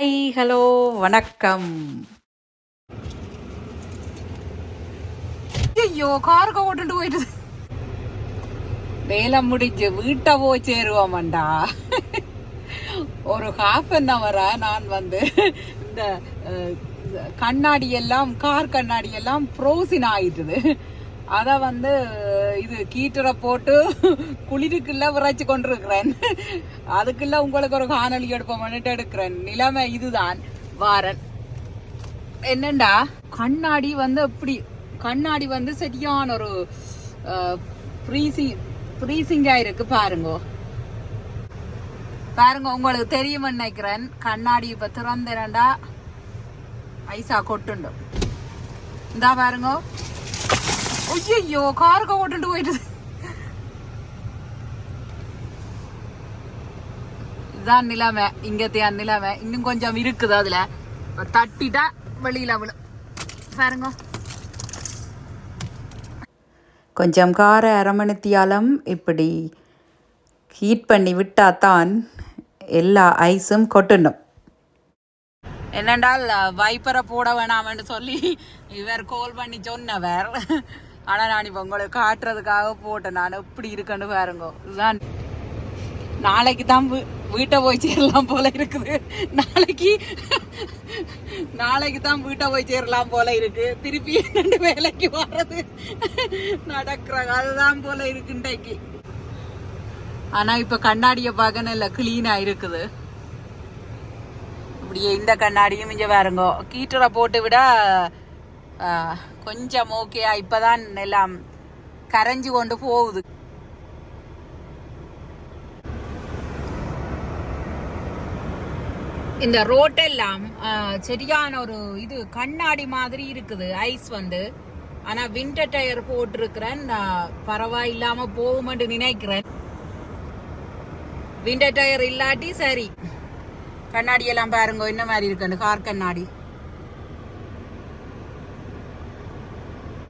Hi hello வணக்கம். ஐயோ காருக்கு ஓட்டுட்டு போயிட்டு வேலை முடிஞ்சு வீட்டை போய் சேருவோம்டா ஒரு ஹாஃப் அன் ஹவரா நான் வந்து இந்த கண்ணாடி எல்லாம் கார் கண்ணாடி எல்லாம் ஃப்ரோசின் ஆயிட்டுது. அத வந்து இது கீட்டரை போட்டு குளிருக்குள்ள விரைச்சு கொண்டிருக்கிறேன். அதுக்குள்ள உங்களுக்கு ஒரு காணொலி எடுப்போம்னுட்டு எடுக்கிறேன். நிலைமை இதுதான். வாரன். என்னண்டா? கண்ணாடி வந்து எப்படி கண்ணாடி வந்து சரியான ஒரு ஃப்ரீசிங் ஃப்ரீசிங்கா இருக்கு பாருங்க. பாருங்க உங்களுக்கு தெரியும்னு நினைக்கிறேன். கண்ணாடி இப்ப திறந்தேன்டா ஐசா கொட்டுண்டும் இந்தா பாருங்க. ஐயோ காருக்கு ஓட்டுட்டு போயிட்டு. இதான் நிலைமை. இங்கத்தையான் நிலைமை. இன்னும் கொஞ்சம் இருக்குது அதுல. தட்டிட்டா வெளியில விழும் பாருங்க. கொஞ்சம் கார அரமணித்தியாலம் இப்படி ஹீட் பண்ணி விட்டாதான் எல்லா ஐஸும் கொட்டணும். என்னென்றால் வைப்பரை போட வேணாம்னு சொல்லி இவர் கால் பண்ணி சொன்னவர். ஆனா நான் இப்போ உங்களுக்கு காட்டுறதுக்காக போட்டேன். நான் எப்படி இருக்கேன்னு பாருங்க. இதுதான். நாளைக்கு தான் வீட்டை போய் சேரலாம் போல இருக்குது. நாளைக்கு நாளைக்கு தான் வீட்டை போய் சேரலாம் போல இருக்கு. திருப்பி ரெண்டு வேலைக்கு வர்றது நடக்கிறாங்க அதுதான் போல இருக்கு இன்றைக்கு. ஆனா இப்ப கண்ணாடியை பார்க்கணும் இல்ல கிளீனா இருக்குது. அப்படியே இந்த கண்ணாடியும் இங்க பாருங்க. கீட்டரை போட்டு விட கொஞ்சம் ஓகேயா இப்பதான் எல்லாம் கரைஞ்சு கொண்டு போகுது. இந்த ரோட்டெல்லாம் சரியான ஒரு இது கண்ணாடி மாதிரி இருக்குது ஐஸ் வந்து. ஆனா விண்டர் டயர் போட்டிருக்கிறேன் பரவாயில்லாம போகுமென்று நினைக்கிறேன். விண்டர் டயர் இல்லாட்டி சரி. கண்ணாடி எல்லாம் பாருங்க என்ன மாதிரி இருக்கு கார் கண்ணாடி.